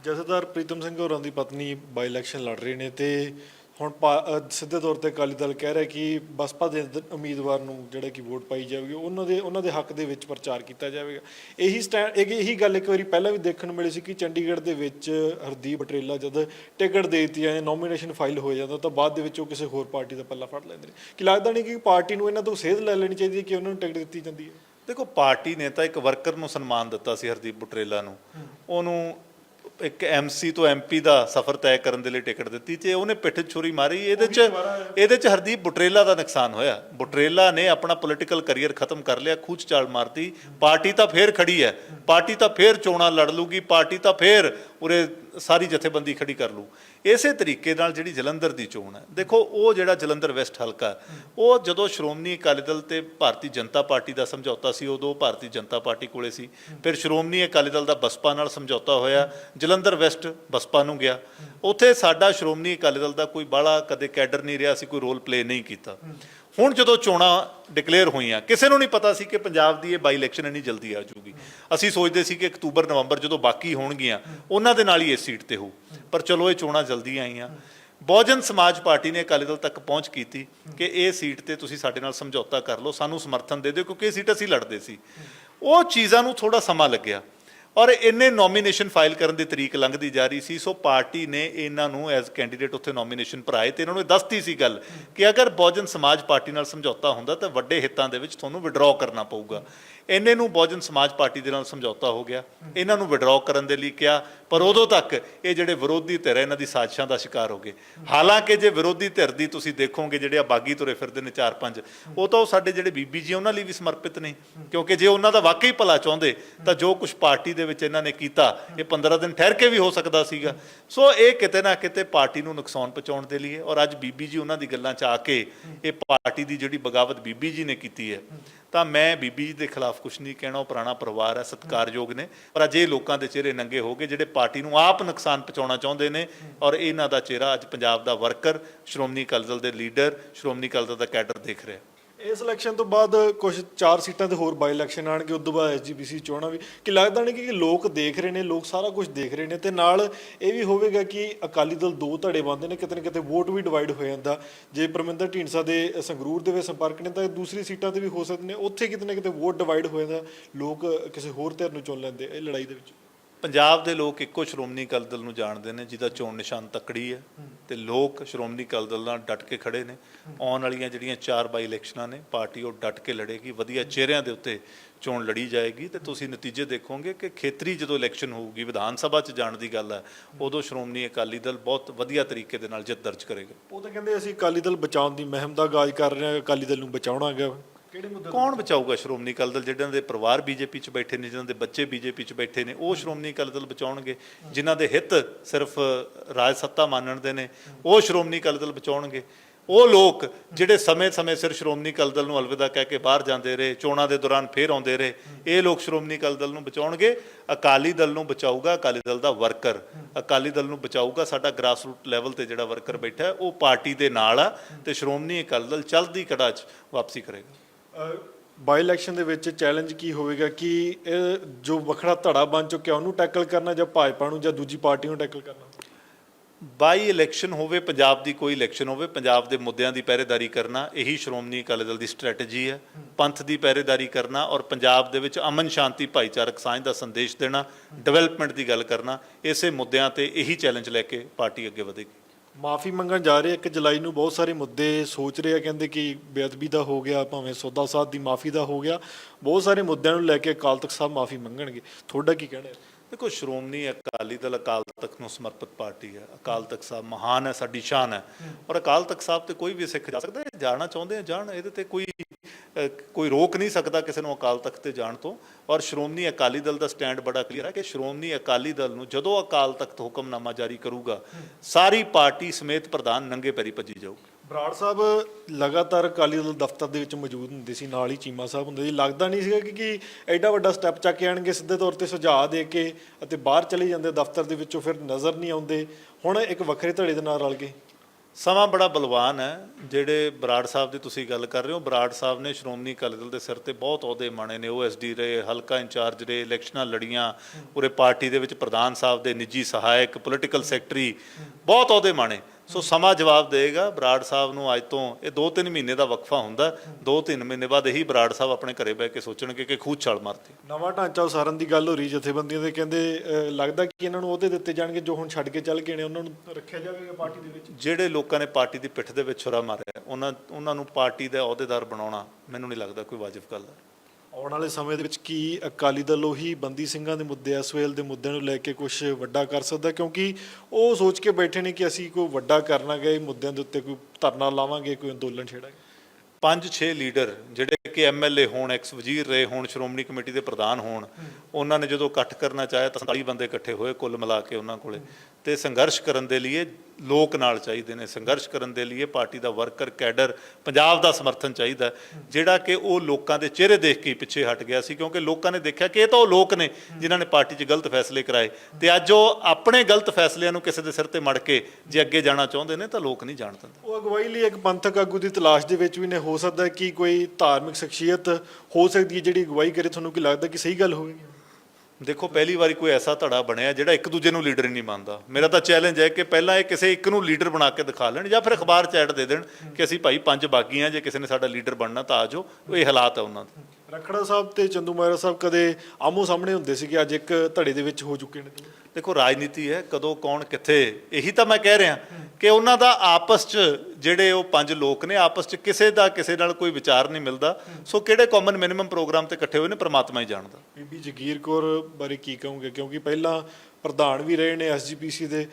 ਜਥੇਦਾਰ ਪ੍ਰੀਤਮ ਸਿੰਘ ਹੋਰਾਂ ਦੀ ਪਤਨੀ ਬਾਈ ਇਲੈਕਸ਼ਨ ਲੜ ਰਹੇ ਨੇ ਤੇ ਹੁਣ ਅ, ਸਿੱਧੇ ਤੌਰ ਤੇ ਅਕਾਲੀ ਦਲ ਕਹਿ ਰਿਹਾ ਕਿ ਬਸਪਾ ਦੇ ਅੰਦਰ ਉਮੀਦਵਾਰ ਨੂੰ ਜਿਹੜਾ ਕਿ ਵੋਟ ਪਾਈ ਜਾਵੇਗੀ ਉਹਨਾਂ ਦੇ ਉਹਨਾਂ ਦੇ ਹੱਕ ਦੇ ਵਿੱਚ ਪ੍ਰਚਾਰ ਕੀਤਾ ਜਾਵੇਗਾ। ਇਹੀ ਸਟੈਂਡ ਇਹ ਇਹੀ ਗੱਲ ਇੱਕ ਵਾਰੀ ਪਹਿਲਾਂ ਵੀ ਦੇਖਣ ਨੂੰ ਮਿਲੀ ਸੀ ਕਿ ਚੰਡੀਗੜ੍ਹ ਦੇ ਵਿੱਚ ਹਰਦੀਪ ਬਟਰੇਲਾ ਜਦ ਟਿਕਟ ਦੇ ਦਿੱਤੀ ਹੈ ਨੋਮੀਨੇਸ਼ਨ ਫਾਈਲ ਹੋ ਜਾਂਦਾ ਤਾਂ ਬਾਅਦ ਦੇ ਵਿੱਚ ਉਹ ਕਿਸੇ ਹੋਰ ਪਾਰਟੀ ਦਾ ਪੱਲਾ ਫੜ ਲੈਂਦੇ ਨੇ। ਕਿ ਲੱਗਦਾ ਨਹੀਂ ਕਿ ਪਾਰਟੀ ਨੂੰ ਇਹਨਾਂ ਤੋਂ ਸੇਧ ਲੈ ਲੈਣੀ ਚਾਹੀਦੀ ਹੈ ਕਿ ਉਹਨਾਂ ਨੂੰ ਟਿਕਟ ਦਿੱਤੀ ਜਾਂਦੀ ਹੈ? ਦੇਖੋ ਪਾਰਟੀ ਨੇ ਤਾਂ ਇੱਕ ਵਰਕਰ ਨੂੰ ਸਨਮਾਨ ਦਿੱਤਾ ਸੀ ਹਰਦੀਪ ਬੁਟਰੇਲਾ ਨੂੰ। ਉਹਨੂੰ ਇੱਕ ਐਮਸੀ ਤੋਂ ਐਮਪੀ ਦਾ ਸਫ਼ਰ ਤੈਅ ਕਰਨ ਦੇ ਲਈ ਟਿਕਟ ਦਿੱਤੀ ਤੇ ਉਹਨੇ ਪਿੱਠ ਛੁਰੀ ਮਾਰੀ। ਇਹਦੇ 'ਚ ਇਹਦੇ 'ਚ ਹਰਦੀਪ ਬੁਟਰੇਲਾ ਦਾ ਨੁਕਸਾਨ ਹੋਇਆ। ਬੁਟਰੇਲਾ ਨੇ ਆਪਣਾ ਪੋਲੀਟੀਕਲ ਕੈਰੀਅਰ ਖਤਮ ਕਰ ਲਿਆ ਖੂਚ ਚਾਲ ਮਾਰਤੀ। ਪਾਰਟੀ ਤਾਂ ਫੇਰ ਖੜੀ ਹੈ। ਪਾਰਟੀ ਤਾਂ ਫੇਰ ਚੋਣਾਂ ਲੜ ਲੂਗੀ ਪਾਰਟੀ ਤਾਂ ਫੇਰ ਉਰੇ ਸਾਰੀ ਜਥੇਬੰਦੀ ਖੜੀ ਕਰ ਲੂ। ਇਸੇ ਤਰੀਕੇ ਨਾਲ ਜਿਹੜੀ ਜਲੰਧਰ ਦੀ ਚੋਣ ਹੈ, ਦੇਖੋ ਉਹ ਜਿਹੜਾ ਜਲੰਧਰ ਵੈਸਟ ਹਲਕਾ ਉਹ ਜਦੋਂ ਸ਼੍ਰੋਮਣੀ ਅਕਾਲੀ ਦਲ ਤੇ ਭਾਰਤੀ ਜਨਤਾ ਪਾਰਟੀ ਦਾ ਸਮਝੌਤਾ ਸੀ, ਉਦੋਂ ਭਾਰਤੀ ਜਨਤਾ ਪਾਰਟੀ ਕੋਲੇ ਸੀ, ਫਿਰ ਸ਼੍ਰੋਮਣੀ ਅਕਾਲੀ ਦਲ ਦਾ ਬਸਪਾ ਨਾਲ ਸਮਝੌਤਾ ਹੋਇਆ, ਜਲੰਧਰ ਵੈਸਟ ਬਸਪਾ ਨੂੰ ਗਿਆ। ਉੱਥੇ ਸਾਡਾ ਸ਼੍ਰੋਮਣੀ ਅਕਾਲੀ ਦਲ ਦਾ ਕੋਈ ਬਾਹਲਾ ਕਦੇ ਕੈਡਰ ਨਹੀਂ ਰਿਹਾ ਸੀ ਕੋਈ ਰੋਲ ਪਲੇ ਨਹੀਂ ਕੀਤਾ। ਹੁਣ ਜਦੋਂ ਚੋਣਾਂ ਡਿਕਲੇਅਰ ਹੋਈਆਂ, ਕਿਸੇ ਨੂੰ ਨਹੀਂ ਪਤਾ ਸੀ ਕਿ ਪੰਜਾਬ ਦੀ ਇਹ ਬਾਈ ਇਲੈਕਸ਼ਨ ਇੰਨੀ ਜਲਦੀ ਆ ਜਾਊਗੀ। ਅਸੀਂ ਸੋਚਦੇ ਸੀ ਕਿ ਅਕਤੂਬਰ, ਨਵੰਬਰ ਜਦੋਂ ਬਾਕੀ ਹੋਣਗੀਆਂ, ਉਹਨਾਂ ਦੇ ਨਾਲ ਹੀ ਇਸ ਸੀਟ ਤੇ ਹੋ ਪਰ ਚਲੋ ਇਹ ਚੋਣਾਂ ਜਲਦੀ ਆਈਆਂ। ਬਹੁਜਨ ਸਮਾਜ ਪਾਰਟੀ ਨੇ ਅਕਾਲੀ ਦਲ ਤੱਕ ਪਹੁੰਚ ਕੀਤੀ ਕਿ ਇਹ ਸੀਟ ਤੇ ਤੁਸੀਂ ਸਾਡੇ ਨਾਲ ਸਮਝੌਤਾ ਕਰ ਲਓ, ਸਾਨੂੰ ਸਮਰਥਨ ਦੇ ਦਿਓ, ਕਿਉਂਕਿ ਇਹ ਸੀਟ ਅਸੀਂ ਲੜਦੇ ਸੀ। ਉਹ ਚੀਜ਼ਾਂ ਨੂੰ ਥੋੜਾ ਸਮਾਂ ਲੱਗਿਆ। ਔਰ ਇਹਨੇ ਨੋਮੀਨੇਸ਼ਨ ਫਾਈਲ ਕਰਨ ਦੀ ਤਰੀਕ ਲੰਘਦੀ ਜਾ ਰਹੀ ਸੀ, ਸੋ ਪਾਰਟੀ ਨੇ ਇਹਨਾਂ ਨੂੰ ਐਜ਼ ਕੈਂਡੀਡੇਟ ਉੱਥੇ ਨੋਮੀਨੇਸ਼ਨ ਭਰਾਏ ਤੇ ਇਹਨਾਂ ਨੂੰ ਇਹ ਦੱਸਤੀ ਸੀ ਗੱਲ ਕਿ ਅਗਰ ਬਹੁਜਨ ਸਮਾਜ ਪਾਰਟੀ ਨਾਲ ਸਮਝੌਤਾ ਹੁੰਦਾ ਤਾਂ ਵੱਡੇ ਹਿੱਤਾਂ ਦੇ ਵਿੱਚ ਤੁਹਾਨੂੰ ਵਿਡਰਾਅ ਕਰਨਾ ਪਊਗਾ। ਇੰਨੇ ਨੂੰ ਬਹੁਜਨ ਸਮਾਜ ਪਾਰਟੀ ਦੇ ਨਾਲ ਸਮਝੌਤਾ ਹੋ ਗਿਆ। ਇਹਨਾਂ ਨੂੰ ਵਿਡਰਾਅ ਕਰਨ ਦੇ ਲਈ ਕਿਹਾ, ਪਰ ਉਦੋਂ ਤੱਕ ਇਹ ਜਿਹੜੇ ਵਿਰੋਧੀ ਧਿਰ ਇਹਨਾਂ ਦੀ ਸਾਜ਼ਿਸ਼ਾਂ ਦਾ ਸ਼ਿਕਾਰ ਹੋ ਗਏ। ਹਾਲਾਂਕਿ ਜੇ ਵਿਰੋਧੀ ਧਿਰ ਦੀ ਤੁਸੀਂ ਦੇਖੋਗੇ, ਜਿਹੜੇ ਆ ਬਾਗੀ ਤੁਰੇ ਫਿਰਦੇ ਨੇ ਚਾਰ ਪੰਜ, ਉਹ ਤਾਂ ਉਹ ਸਾਡੇ ਜਿਹੜੇ ਬੀਬੀ ਜੀ, ਉਹਨਾਂ ਲਈ ਵੀ ਸਮਰਪਿਤ ਨੇ। ਕਿਉਂਕਿ ਜੇ ਉਹਨਾਂ ਦਾ ਵਾਕਈ ਭਲਾ ਚਾਹੁੰਦੇ, ਤਾਂ ਜੋ ਕੁਝ ਪਾਰਟੀ ਦੇ ਵਿੱਚ ਇਹਨਾਂ ਨੇ ਕੀਤਾ, ਇਹ 15 ਦਿਨ ਠਹਿਰ ਕੇ ਵੀ ਹੋ ਸਕਦਾ ਸੀਗਾ। ਸੋ ਇਹ ਕਿਤੇ ਨਾ ਕਿਤੇ ਪਾਰਟੀ ਨੂੰ ਨੁਕਸਾਨ ਪਹੁੰਚਾਉਣ ਦੇ ਲਈ ਹੈ, ਔਰ ਅੱਜ ਬੀਬੀ ਜੀ ਉਹਨਾਂ ਦੀ ਗੱਲਾਂ 'ਚ ਆ ਕੇ ਇਹ ਪਾਰਟੀ ਦੀ ਜਿਹੜੀ ਬਗਾਵਤ ਬੀਬੀ ਜੀ ਨੇ ਕੀਤੀ ਹੈ ਤਾਂ ਮੈਂ ਬੀਬੀ ਜੀ ਦੇ ਖਿਲਾਫ ਕੁਝ ਨਹੀਂ ਕਹਿਣਾ, ਉਹ ਪੁਰਾਣਾ ਪਰਿਵਾਰ ਹੈ, ਸਤਿਕਾਰਯੋਗ ਨੇ। ਪਰ ਅਜੇ ਲੋਕਾਂ ਦੇ ਚਿਹਰੇ ਨੰਗੇ ਹੋ ਗਏ, ਜਿਹੜੇ ਪਾਰਟੀ ਨੂੰ ਆਪ ਨੁਕਸਾਨ ਪਹੁੰਚਾਉਣਾ ਚਾਹੁੰਦੇ ਨੇ ਔਰ ਇਹਨਾਂ ਦਾ ਚਿਹਰਾ ਅੱਜ ਪੰਜਾਬ ਦਾ ਵਰਕਰ, ਸ਼੍ਰੋਮਣੀ ਅਕਾਲੀ ਦਲ ਦੇ ਲੀਡਰ, ਸ਼੍ਰੋਮਣੀ ਅਕਾਲੀ ਦਲ ਦਾ ਕੈਡਰ ਦੇਖ ਰਿਹਾ। ਇਸ ਇਲੈਕਸ਼ਨ ਤੋਂ ਬਾਅਦ ਕੁਝ ਚਾਰ ਸੀਟਾਂ ਤੇ ਹੋਰ ਬਾਈ ਇਲੈਕਸ਼ਨ ਆਣਗੇ ਉਦੋਂ ਬਾਅਦ ਐਸਜੀਪੀਸੀ ਚੋਣਾਂ ਵੀ। ਕਿ ਲੱਗਦਾ ਨਹੀਂ ਕਿ ਲੋਕ ਦੇਖ ਰਹੇ ਨੇ, ਲੋਕ ਸਾਰਾ ਕੁਝ ਦੇਖ ਰਹੇ ਨੇ ਤੇ ਨਾਲ ਇਹ ਵੀ ਹੋਵੇਗਾ ਕਿ ਅਕਾਲੀ ਦਲ ਦੋ ਧੜੇ ਬੰਦੇ ਨੇ, ਕਿਤੇ ਨਾ ਕਿਤੇ ਵੋਟ ਵੀ ਡਿਵਾਈਡ ਹੋ ਜਾਂਦਾ। ਜੇ ਪਰਮਿੰਦਰ ਢੀਂਡਸਾ ਦੇ ਸੰਗਰੂਰ ਦੇ ਵਿੱਚ ਸੰਪਰਕ ਨੇ ਤਾਂ ਦੂਸਰੀ ਸੀਟਾਂ ਤੇ ਵੀ ਹੋ ਸਕਦੇ ਨੇ, ਉੱਥੇ ਕਿਤੇ ਨਾ ਕਿਤੇ ਵੋਟ ਡਿਵਾਈਡ ਹੋ ਜਾਂਦਾ। ਲੋਕ ਕਿਸੇ ਹੋਰ ਧਿਰ ਨੂੰ ਚੁਣ ਲੈਂਦੇ ਇਹ ਲੜਾਈ ਦੇ ਵਿੱਚ। ਪੰਜਾਬ ਦੇ ਲੋਕ ਇੱਕੋ ਸ਼੍ਰੋਮਣੀ ਅਕਾਲੀ ਦਲ ਨੂੰ ਜਾਣਦੇ ਨੇ, ਜਿਹਦਾ ਚੋਣ ਨਿਸ਼ਾਨ ਤਕੜੀ ਹੈ ਤੇ ਲੋਕ ਸ਼੍ਰੋਮਣੀ ਅਕਾਲੀ ਦਲ ਨਾਲ ਡਟ ਕੇ ਖੜੇ ਨੇ। ਆਉਣ ਵਾਲੀਆਂ ਜਿਹੜੀਆਂ ਚਾਰ ਬਾਈ ਇਲੈਕਸ਼ਨਾਂ ਨੇ, ਪਾਰਟੀ ਉਹ ਡਟ ਕੇ ਲੜੇਗੀ, ਵਧੀਆ ਚਿਹਰਿਆਂ ਦੇ ਉੱਤੇ ਚੋਣ ਲੜੀ ਜਾਏਗੀ ਤੇ ਤੁਸੀਂ ਨਤੀਜੇ ਦੇਖੋਗੇ ਕਿ ਖੇਤਰੀ ਜਦੋਂ ਇਲੈਕਸ਼ਨ ਹੋਊਗੀ, ਵਿਧਾਨ ਸਭਾ 'ਚ ਜਾਣ ਦੀ ਗੱਲ ਹੈ, ਉਦੋਂ ਸ਼੍ਰੋਮਣੀ ਅਕਾਲੀ ਦਲ ਬਹੁਤ ਵਧੀਆ ਤਰੀਕੇ ਦੇ ਨਾਲ ਜਿੱਤ ਦਰਜ ਕਰੇਗਾ। ਉਹ ਤਾਂ ਕਹਿੰਦੇ ਅਸੀਂ ਅਕਾਲੀ ਦਲ ਬਚਾਉਣ ਦੀ ਮਹਿਮ ਦਾ ਆਗਾਜ਼ ਕਰ ਰਹੇ ਹਾਂ, ਅਕਾਲੀ ਦਲ ਨੂੰ ਬਚਾਉਣਾ ਹੈਗਾ। ਕਿਹੜੇ ਮੁੱਦੇ ਕੌਣ ਬਚਾਊਗਾ ਸ਼੍ਰੋਮਣੀ ਅਕਾਲੀ ਦਲ? ਜਿਹਨਾਂ ਦੇ ਪਰਿਵਾਰ ਬੀਜੇਪੀ 'ਚ ਬੈਠੇ ਨੇ ਜਿਨ੍ਹਾਂ ਦੇ ਬੱਚੇ ਬੀਜੇਪੀ 'ਚ ਬੈਠੇ ਨੇ, ਉਹ ਸ਼੍ਰੋਮਣੀ ਅਕਾਲੀ ਦਲ ਬਚਾਉਣਗੇ। ਜਿਨ੍ਹਾਂ ਦੇ ਹਿੱਤ ਸਿਰਫ ਰਾਜ ਸੱਤਾ ਮੰਨਣ ਦੇ ਨੇ, ਉਹ ਸ਼੍ਰੋਮਣੀ ਅਕਾਲੀ ਦਲ ਬਚਾਉਣਗੇ। ਉਹ ਲੋਕ ਜਿਹੜੇ ਸਮੇਂ-ਸਮੇਂ ਸਿਰ ਸ਼੍ਰੋਮਣੀ ਅਕਾਲੀ ਦਲ ਨੂੰ ਅਲਵਿਦਾ ਕਹਿ ਕੇ ਬਾਹਰ ਜਾਂਦੇ ਰਹੇ, ਚੋਣਾਂ ਦੇ ਦੌਰਾਨ ਫੇਰ ਆਉਂਦੇ ਰਹੇ, ਇਹ ਲੋਕ ਸ਼੍ਰੋਮਣੀ ਅਕਾਲੀ ਦਲ ਨੂੰ ਬਚਾਉਣਗੇ। ਅਕਾਲੀ ਦਲ ਨੂੰ ਬਚਾਊਗਾ, ਅਕਾਲੀ ਦਲ ਦਾ ਵਰਕਰ। ਅਕਾਲੀ ਦਲ ਨੂੰ ਬਚਾਊਗਾ ਸਾਡਾ ਗ੍ਰਾਸਰੂਟ ਲੈਵਲ ਤੇ ਜਿਹੜਾ ਵਰਕਰ ਬੈਠਾ ਉਹ ਪਾਰਟੀ ਦੇ ਨਾਲ ਆ ਤੇ ਸ਼੍ਰੋਮਣੀ ਅਕਾਲੀ ਦਲ ਚਲਦੀ ਕੜਾ 'ਚ ਵਾਪਸੀ ਕਰੇਗਾ। ਬਾਈ ਇਲੈਕਸ਼ਨ ਦੇ ਵਿੱਚ ਚੈਲੰਜ ਕੀ ਹੋਵੇਗਾ? ਕਿ ਇਹ ਜੋ ਵੱਖਰਾ ਧੜਾ ਬਣ ਚੁੱਕਿਆ, ਉਹਨੂੰ ਟੈਕਲ ਕਰਨਾ ਜਾਂ ਭਾਜਪਾ ਨੂੰ ਜਾਂ ਦੂਜੀ ਪਾਰਟੀ ਨੂੰ ਟੈਕਲ ਕਰਨਾ? ਬਾਈ ਇਲੈਕਸ਼ਨ ਹੋਵੇ, ਪੰਜਾਬ ਦੀ ਕੋਈ ਇਲੈਕਸ਼ਨ ਹੋਵੇ, ਪੰਜਾਬ ਦੇ ਮੁੱਦਿਆਂ ਦੀ ਪਹਿਰੇਦਾਰੀ ਕਰਨਾ, ਇਹੀ ਸ਼੍ਰੋਮਣੀ ਅਕਾਲੀ ਦਲ ਦੀ ਸਟ੍ਰੈਟਜੀ ਹੈ। ਪੰਥ ਦੀ ਪਹਿਰੇਦਾਰੀ ਕਰਨਾ ਔਰ ਪੰਜਾਬ ਦੇ ਵਿੱਚ ਅਮਨ ਸ਼ਾਂਤੀ ਭਾਈਚਾਰਕ ਸਾਂਝ ਦਾ ਸੰਦੇਸ਼ ਦੇਣਾ ਡਿਵੈਲਪਮੈਂਟ ਦੀ ਗੱਲ ਕਰਨਾ, ਇਸੇ ਮੁੱਦਿਆਂ ਤੇ ਇਹੀ ਚੈਲੰਜ ਲੈ ਕੇ ਪਾਰਟੀ ਅੱਗੇ ਵਧੇਗੀ। ਮਾਫੀ ਮੰਗਣ ਜਾ ਰਹੇ 1 ਜੁਲਾਈ ਨੂੰ ਬਹੁਤ ਸਾਰੇ ਮੁੱਦੇ ਸੋਚ ਰਹੇ ਆ। ਕਹਿੰਦੇ ਕਿ ਬੇਅਦਬੀ ਦਾ ਹੋ ਗਿਆ, ਭਾਵੇਂ ਸੌਦਾ ਸਾਧ ਦੀ ਮਾਫੀ ਦਾ ਹੋ ਗਿਆ। ਬਹੁਤ ਸਾਰੇ ਮੁੱਦਿਆਂ ਨੂੰ ਲੈ ਕੇ ਅਕਾਲ ਤਖਤ ਸਾਹਿਬ ਮਾਫੀ ਮੰਗਣਗੇ। ਤੁਹਾਡਾ ਕੀ ਕਹਿਣਾ ਹੈ? ਦੇਖੋ, ਸ਼੍ਰੋਮਣੀ ਅਕਾਲੀ ਦਲ ਅਕਾਲ ਤਖਤ ਨੂੰ ਸਮਰਪਿਤ ਪਾਰਟੀ ਹੈ। ਅਕਾਲ ਤਖਤ ਸਾਹਿਬ ਮਹਾਨ ਹੈ, ਸਾਡੀ ਸ਼ਾਨ ਹੈ। ਔਰ ਅਕਾਲ ਤਖਤ ਸਾਹਿਬ ਤੇ ਕੋਈ ਵੀ ਸਿੱਖ ਜਾ ਸਕਦਾ ਹੈ ਜਾਣਾ ਚਾਹੁੰਦੇ ਆ, ਜਾਣ ਇਹਦੇ ਤੇ ਕੋਈ ਕੋਈ ਰੋਕ ਨਹੀਂ ਸਕਦਾ ਕਿਸੇ ਨੂੰ ਅਕਾਲ ਤਖਤ ਤੇ ਜਾਣ ਤੋਂ। ਔਰ ਸ਼੍ਰੋਮਣੀ ਅਕਾਲੀ ਦਲ ਦਾ ਸਟੈਂਡ ਬੜਾ ਕਲੀਅਰ ਹੈ ਕਿ ਸ਼੍ਰੋਮਣੀ ਅਕਾਲੀ ਦਲ ਨੂੰ ਜਦੋਂ ਅਕਾਲ ਤਖਤ ਹੁਕਮਨਾਮਾ ਜਾਰੀ ਕਰੂਗਾ, ਸਾਰੀ ਪਾਰਟੀ ਸਮੇਤ ਪ੍ਰਧਾਨ ਨੰਗੇ ਪੈਰੀ ਭੱਜੀ ਜਾਊਗੀ। ਬਰਾੜ ਸਾਹਿਬ ਲਗਾਤਾਰ ਅਕਾਲੀ ਦਲ ਦਫ਼ਤਰ ਦੇ ਵਿੱਚ ਮੌਜੂਦ ਹੁੰਦੇ ਸੀ ਨਾਲ ਹੀ ਚੀਮਾ ਸਾਹਿਬ ਹੁੰਦੇ ਸੀ। ਲੱਗਦਾ ਨਹੀਂ ਸੀਗਾ ਕਿ ਕਿ ਐਡਾ ਵੱਡਾ ਸਟੈਪ ਚੱਕ ਕੇ ਆਣਗੇ ਸਿੱਧੇ ਤੌਰ ਤੇ ਸੁਝਾਅ ਦੇ ਕੇ ਅਤੇ ਬਾਹਰ ਚਲੇ ਜਾਂਦੇ ਦਫ਼ਤਰ ਦੇ ਵਿੱਚੋਂ ਫਿਰ ਨਜ਼ਰ ਨਹੀਂ ਆਉਂਦੇ। ਹੁਣ ਇੱਕ ਵੱਖਰੇ ਧੜੇ ਦੇ ਨਾਲ ਰਲ ਗਏ ਸਮਾਂ ਬੜਾ ਬਲਵਾਨ ਹੈ ਜਿਹੜੇ ਬਰਾੜ ਸਾਹਿਬ ਦੀ ਤੁਸੀਂ ਗੱਲ ਕਰ ਰਹੇ ਹੋ। ਬਰਾੜ ਸਾਹਿਬ ਨੇ ਸ਼੍ਰੋਮਣੀ ਅਕਾਲੀ ਦਲ ਦੇ ਸਿਰ ਤੇ ਬਹੁਤ ਅਹੁਦੇ ਮਾਣੇ ਨੇ। ਓਐਸਡੀ ਰਹੇ ਹਲਕਾ ਇੰਚਾਰਜ ਰਹੇ ਇਲੈਕਸ਼ਨਾਂ ਲੜੀਆਂ। ਪੂਰੇ ਪਾਰਟੀ ਦੇ ਵਿੱਚ ਪ੍ਰਧਾਨ ਸਾਹਿਬ ਦੇ ਨਿੱਜੀ ਸਹਾਇਕ ਪੋਲੀਟੀਕਲ ਸੈਕਟਰੀ ਬਹੁਤ ਅਹੁਦੇ ਮਾਣੇ। ਸੋ ਸਮਾਂ ਜਵਾਬ ਦੇਗਾ ਬਰਾੜ ਸਾਹਿਬ ਨੂੰ ਅੱਜ ਤੋਂ ਇਹ 2-3 ਮਹੀਨੇ ਦਾ ਵਕਫਾ ਹੁੰਦਾ 2-3 ਮਹੀਨੇ ਬਾਅਦ ਇਹੀ ਬਰਾੜ ਸਾਹਿਬ ਆਪਣੇ ਘਰੇ ਬਹਿ ਕੇ ਸੋਚਣਗੇ ਕਿ ਖੂਹ ਛਾਲ ਮਾਰਤੀ। ਨਵਾਂ ਢਾਂਚਾ ਉਸਾਰਨ ਦੀ ਗੱਲ ਹੋ ਰਹੀ ਜਥੇਬੰਦੀਆਂ ਦੇ ਕਹਿੰਦੇ ਲੱਗਦਾ ਕਿ ਇਹਨਾਂ ਨੂੰ ਉਹਦੇ ਦਿੱਤੇ ਜਾਣਗੇ ਜੋ ਹੁਣ ਛੱਡ ਕੇ ਚੱਲ ਗਏ ਨੇ ਉਹਨਾਂ ਨੂੰ ਰੱਖਿਆ ਜਾਵੇਗਾ ਪਾਰਟੀ ਦੇ ਵਿੱਚ। ਜਿਹੜੇ ਲੋਕਾਂ ਨੇ ਪਾਰਟੀ ਦੀ ਪਿੱਠ ਦੇ ਵਿੱਚ ਛੁਰਾ ਮਾਰਿਆ ਉਹਨਾਂ ਉਹਨਾਂ ਨੂੰ ਪਾਰਟੀ ਦਾ ਅਹੁਦੇਦਾਰ ਬਣਾਉਣਾ ਮੈਨੂੰ ਨਹੀਂ ਲੱਗਦਾ ਕੋਈ ਵਾਜਿਬ ਗੱਲ ਹੈ। ਆਉਣ ਵਾਲੇ ਸਮੇਂ ਦੇ ਵਿੱਚ ਕੀ ਅਕਾਲੀ ਦਲ ਉਹੀ ਬੰਦੀ ਸਿੰਘਾਂ ਦੇ ਮੁੱਦੇ ਇਸ ਦੇ ਮੁੱਦਿਆਂ ਨੂੰ ਲੈ ਕੇ ਕੁਝ ਵੱਡਾ ਕਰ ਸਕਦਾ, ਕਿਉਂਕਿ ਉਹ ਸੋਚ ਕੇ ਬੈਠੇ ਨੇ ਕਿ ਅਸੀਂ ਕੋਈ ਵੱਡਾ ਕਰਨਾ ਗਏ ਮੁੱਦਿਆਂ ਦੇ ਉੱਤੇ ਕੋਈ ਧਰਨਾ ਲਾਵਾਂਗੇ, ਕੋਈ ਅੰਦੋਲਨ ਛੇੜਾਂਗੇ। ਪੰਜ ਛੇ ਲੀਡਰ ਜਿਹੜੇ ਕਿ ਐਮਐਲਏ ਹੋਣ ਐਕਸ ਵਜ਼ੀਰ ਰਹੇ ਹੋਣ, ਸ਼੍ਰੋਮਣੀ ਕਮੇਟੀ ਦੇ ਪ੍ਰਧਾਨ ਹੋਣ, ਉਹਨਾਂ ਨੇ ਜਦੋਂ ਇਕੱਠ ਕਰਨਾ ਚਾਹਿਆ ਤਾਂ 47 ਬੰਦੇ ਇਕੱਠੇ ਹੋਏ ਕੁੱਲ ਮਿਲਾ ਕੇ ਉਹਨਾਂ ਕੋਲੇ। ਤੇ ਸੰਘਰਸ਼ ਕਰਨ ਦੇ ਲਈ ਲੋਕ ਨਾਲ ਚਾਹੀਦੇ ਨੇ। ਸੰਘਰਸ਼ ਕਰਨ ਦੇ ਲਈ ਪਾਰਟੀ ਦਾ ਵਰਕਰ, ਕੈਡਰ ਪੰਜਾਬ ਦਾ ਸਮਰਥਨ ਚਾਹੀਦਾ ਜਿਹੜਾ ਕਿ ਉਹ ਲੋਕਾਂ ਦੇ ਚਿਹਰੇ ਦੇਖ ਕੇ ਪਿੱਛੇ ਹਟ ਗਿਆ ਸੀ, ਕਿਉਂਕਿ ਲੋਕਾਂ ਨੇ ਦੇਖਿਆ ਕਿ ਇਹ ਤਾਂ ਉਹ ਲੋਕ ਨੇ ਜਿਨ੍ਹਾਂ ਨੇ ਪਾਰਟੀ 'ਚ ਗਲਤ ਫੈਸਲੇ ਕਰਾਏ। ਤੇ ਅੱਜ ਉਹ ਆਪਣੇ ਗਲਤ ਫੈਸਲਿਆਂ ਨੂੰ ਕਿਸੇ ਦੇ ਸਿਰ ਤੇ ਮੜ ਕੇ ਜੇ ਅੱਗੇ ਜਾਣਾ ਚਾਹੁੰਦੇ ਨੇ ਤਾਂ ਲੋਕ ਨਹੀਂ ਜਾਣ ਦਿੰਦੇ। ਉਹ ਅਗਵਾਈ ਲਈ ਇੱਕ ਪੰਥਕ ਆਗੂ ਦੀ ਤਲਾਸ਼ ਦੇ ਵਿੱਚ ਵੀ ਨੇ। ਹੋ ਸਕਦਾ ਕਿ ਕੋਈ ਧਾਰਮਿਕ ਸ਼ਖਸੀਅਤ ਹੋ ਸਕਦੀ ਹੈ ਜਿਹੜੀ ਅਗਵਾਈ ਕਰੇ। ਤੁਹਾਨੂੰ ਕੀ ਲੱਗਦਾ ਕਿ ਸਹੀ ਗੱਲ ਹੋਵੇਗੀ? ਦੇਖੋ, ਪਹਿਲੀ ਵਾਰੀ ਕੋਈ ਐਸਾ ਧੜਾ ਬਣਿਆ ਜਿਹੜਾ ਇੱਕ ਦੂਜੇ ਨੂੰ ਲੀਡਰ ਹੀ ਨਹੀਂ ਮੰਨਦਾ। ਮੇਰਾ ਤਾਂ ਚੈਲੰਜ ਹੈ ਕਿ ਪਹਿਲਾਂ ਇਹ ਕਿਸੇ ਇੱਕ ਨੂੰ ਲੀਡਰ ਬਣਾ ਕੇ ਦਿਖਾ ਲੈਣ ਜਾਂ ਫਿਰ ਅਖਬਾਰ 'ਚ ਐਡ ਦੇ ਦੇਣ ਕਿ ਅਸੀਂ ਭਾਈ ਪੰਜ ਬਾਗੀ ਬਾਗੀਆਂ, ਜੇ ਕਿਸੇ ਨੇ ਸਾਡਾ ਲੀਡਰ ਬਣਨਾ ਤਾਂ ਆਜੋ ਇਹ ਹਾਲਾਤ ਹੈ ਉਹਨਾਂ ਦੇ। ਰਖੜਾ ਸਾਹਿਬ ਤੇ ਚੰਦੂ ਮਹਿਰਾ ਸਾਹਿਬ ਕਦੇ ਆਮੋ ਸਾਹਮਣੇ ਹੁੰਦੇ ਸੀਗੇ? ਅੱਜ ਇੱਕ ਧੜੇ ਦੇ ਵਿੱਚ ਹੋ ਚੁੱਕੇ ਨੇ ਦੇਖੋ ਰਾਜਨੀਤੀ ਹੈ ਕਦੋਂ ਕੌਣ ਕਿੱਥੇ ਇਹੀ ਤਾਂ ਮੈਂ ਕਹਿ ਰਿਹਾ ਕਿ ਉਹਨਾਂ ਦਾ ਆਪਸ 'ਚ ਜਿਹੜੇ ਉਹ ਪੰਜ ਲੋਕ ਨੇ ਆਪਸ 'ਚ ਕਿਸੇ ਦਾ ਕਿਸੇ ਨਾਲ ਕੋਈ ਵਿਚਾਰ ਨਹੀਂ ਮਿਲਦਾ। ਸੋ ਕਿਹੜੇ ਕਾਮਨ ਮਿਨੀਮਮ ਪ੍ਰੋਗਰਾਮ ਤੇ ਇਕੱਠੇ ਹੋਏ ਨੇ ਪ੍ਰਮਾਤਮਾ ਹੀ ਜਾਣਦਾ। ਬੀਬੀ ਜਗੀਰ ਕੌਰ ਬਾਰੇ ਕੀ ਕਹੋਗੇ? ਕਿਉਂਕਿ ਪਹਿਲਾਂ ਪ੍ਰਧਾਨ ਵੀ ਰਹੇ ਨੇ ਐਸਜੀਪੀਸੀ ਦੇ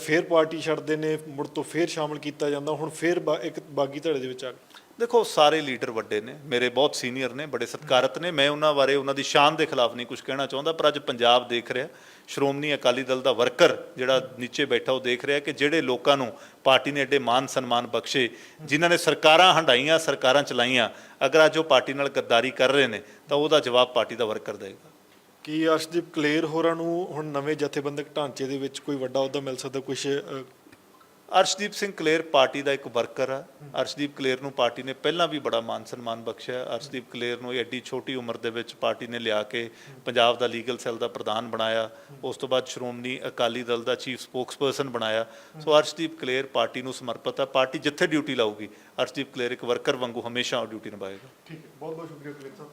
ਫਿਰ ਪਾਰਟੀ ਛੱਡਦੇ ਨੇ ਮੁੜ ਤੋਂ ਫਿਰ ਸ਼ਾਮਲ ਕੀਤਾ ਜਾਂਦਾ ਹੁਣ ਫਿਰ ਇੱਕ ਬਾਗੀ ਧੜੇ ਦੇ ਵਿੱਚ ਆ ਗਏ। ਦੇਖੋ, ਸਾਰੇ ਲੀਡਰ ਵੱਡੇ ਨੇ, ਮੇਰੇ ਬਹੁਤ ਸੀਨੀਅਰ ਨੇ, ਬੜੇ ਸਤਿਕਾਰਤ ਨੇ, ਮੈਂ ਉਹਨਾਂ ਬਾਰੇ, ਉਹਨਾਂ ਦੀ ਸ਼ਾਨ ਦੇ ਖਿਲਾਫ ਨਹੀਂ ਕੁਝ ਕਹਿਣਾ ਚਾਹੁੰਦਾ, ਪਰ ਅੱਜ ਪੰਜਾਬ ਦੇਖ ਰਿਹਾ, ਸ਼੍ਰੋਮਣੀ ਅਕਾਲੀ ਦਲ ਦਾ ਵਰਕਰ ਜਿਹੜਾ ਨੀਚੇ ਬੈਠਾ, ਉਹ ਦੇਖ ਰਿਹਾ ਕਿ ਜਿਹੜੇ ਲੋਕਾਂ ਨੂੰ ਪਾਰਟੀ ਨੇ ਐਡੇ ਮਾਨ ਸਨਮਾਨ ਬਖਸ਼ੇ, ਜਿਨ੍ਹਾਂ ਨੇ ਸਰਕਾਰਾਂ ਹੰਡਾਈਆਂ ਸਰਕਾਰਾਂ ਚਲਾਈਆਂ, ਅਗਰ ਅੱਜ ਉਹ ਪਾਰਟੀ ਨਾਲ ਗੱਦਾਰੀ ਕਰ ਰਹੇ ਨੇ, ਤਾਂ ਉਹਦਾ ਜਵਾਬ ਪਾਰਟੀ ਦਾ ਵਰਕਰ ਦੇਗਾ। ਕੀ ਅਰਸ਼ਦੀਪ, ਕਲੇਰ ਹੋਰਾਂ ਨੂੰ ਹੁਣ ਨਵੇਂ ਜਥੇਬੰਦਕ ਢਾਂਚੇ ਦੇ ਵਿੱਚ ਕੋਈ ਵੱਡਾ ਅਹੁਦਾ ਮਿਲ ਸਕਦਾ ਕੁਝ ਅਰਸ਼ਦੀਪ ਸਿੰਘ ਕਲੇਰ ਪਾਰਟੀ ਦਾ ਇੱਕ ਵਰਕਰ ਆ। ਅਰਸ਼ਦੀਪ ਕਲੇਰ ਨੂੰ ਪਾਰਟੀ ਨੇ ਪਹਿਲਾਂ ਵੀ ਬੜਾ ਮਾਨ ਸਨਮਾਨ ਬਖਸ਼ਿਆ। ਅਰਸ਼ਦੀਪ ਕਲੇਰ ਨੂੰ ਐਡੀ ਛੋਟੀ ਉਮਰ ਦੇ ਵਿੱਚ ਪਾਰਟੀ ਨੇ ਲਿਆ ਕੇ ਪੰਜਾਬ ਦਾ ਲੀਗਲ ਸੈੱਲ ਦਾ ਪ੍ਰਧਾਨ ਬਣਾਇਆ। ਉਸ ਤੋਂ ਬਾਅਦ ਸ਼੍ਰੋਮਣੀ ਅਕਾਲੀ ਦਲ ਦਾ ਚੀਫ ਸਪੋਕਸਪਰਸਨ ਬਣਾਇਆ। ਸੋ ਅਰਸ਼ਦੀਪ ਕਲੇਰ ਪਾਰਟੀ ਨੂੰ ਸਮਰਪਿਤ ਆ। ਪਾਰਟੀ ਜਿੱਥੇ ਡਿਊਟੀ ਲਾਊਗੀ, ਅਰਸ਼ਦੀਪ ਕਲੇਰ ਇੱਕ ਵਰਕਰ ਵਾਂਗੂ ਹਮੇਸ਼ਾ ਉਹ ਡਿਊਟੀ ਨਿਭਾਏਗਾ। ਠੀਕ ਹੈ, ਬਹੁਤ ਬਹੁਤ ਸ਼ੁਕਰੀਆ ਕਲੇਰ ਸਾਹਿਬ।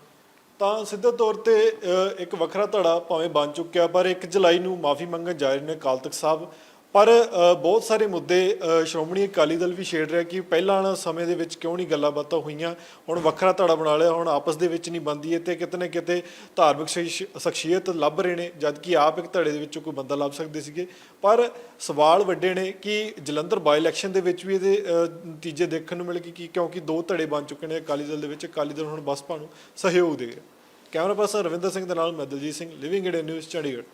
ਤਾਂ ਸਿੱਧੇ ਤੌਰ ਤੇ ਇੱਕ ਵੱਖਰਾ ਧੜਾ ਭਾਵੇਂ ਬਣ ਚੁੱਕਿਆ, ਪਰ 1 ਜੁਲਾਈ ਨੂੰ ਮਾਫੀ ਮੰਗਣ ਜਾ ਰਹੇ ਨੇ ਅਕਾਲ ਤਖਤ ਸਾਹਿਬ। ਪਰ ਬਹੁਤ ਸਾਰੇ ਮੁੱਦੇ ਸ਼੍ਰੋਮਣੀ ਅਕਾਲੀ ਦਲ ਵੀ ਛੇੜ ਰਿਹਾ ਕਿ ਪਹਿਲਾਂ ਵਾਲਾ ਸਮੇਂ ਦੇ ਵਿੱਚ ਕਿਉਂ ਨਹੀਂ ਗੱਲਾਂ ਬਾਤਾਂ ਹੋਈਆਂ? ਹੁਣ ਵੱਖਰਾ ਧੜਾ ਬਣਾ ਲਿਆ ਹੁਣ ਆਪਸ ਦੇ ਵਿੱਚ ਨਹੀਂ ਬੰਦੀ ਤੇ ਕਿਤੇ ਨਾ ਕਿਤੇ ਧਾਰਮਿਕ ਸ਼ਖਸੀਅਤ ਲੱਭ ਰਹੇ ਨੇ ਜਦ ਕਿ ਆਪ ਇੱਕ ਧੜੇ ਦੇ ਵਿੱਚੋਂ ਕੋਈ ਬੰਦਾ ਲੱਭ ਸਕਦੇ ਸੀਗੇ। ਪਰ ਸਵਾਲ ਵੱਡੇ ਨੇ ਕਿ ਜਲੰਧਰ ਬਾਈ ਇਲੈਕਸ਼ਨ ਦੇ ਵਿੱਚ ਵੀ ਇਹਦੇ ਅ, ਨਤੀਜੇ ਦੇਖਣ ਨੂੰ ਮਿਲ ਗਏ ਕਿ ਕਿਉਂਕਿ ਦੋ ਧੜੇ ਬਣ ਚੁੱਕੇ ਨੇ ਅਕਾਲੀ ਦਲ ਦੇ ਵਿੱਚ ਅਕਾਲੀ ਦਲ ਹੁਣ ਬਸਪਾ ਨੂੰ ਸਹਿਯੋਗ ਦੇ ਰਿਹਾ। ਕੈਮਰਾ ਪਰਸਨ ਰਵਿੰਦਰ ਸਿੰਘ ਦੇ ਨਾਲ ਮੈਂ Daljit Singh Living India News Chandigarh.